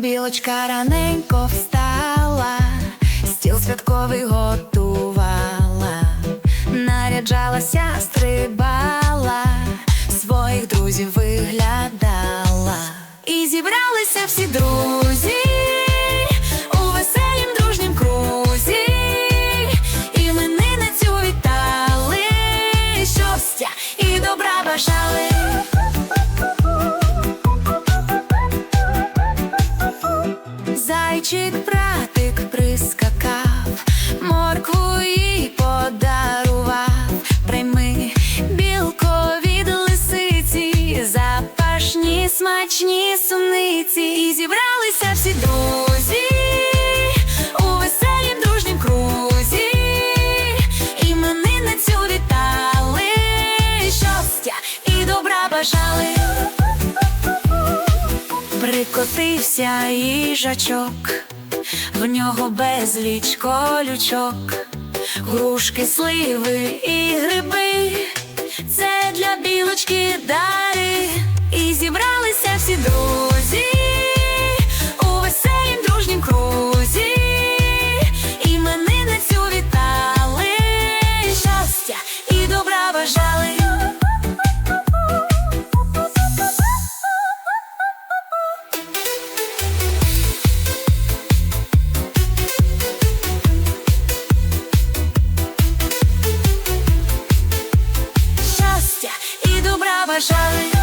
Білочка раненько встала, стіл святковий готувала, наряджалася, стрибала, своїх друзів виглядала. І зібралися всі друзі у дружнім крузі. Іменинницю вітали щастя і добра бажали. Зайчик братик прискакав, моркву їй подарував. Прийми білко від лисиці, запашні смачні суниці. І зібралися всі друзі у Прикотився їжачок, в нього безліч колючок, грушки, сливи і гриби, це для білочки дари, і зібралися всі друзі у веселім дружнім крузі, і мене на цю вітали. Щастя і добра бажали. 山。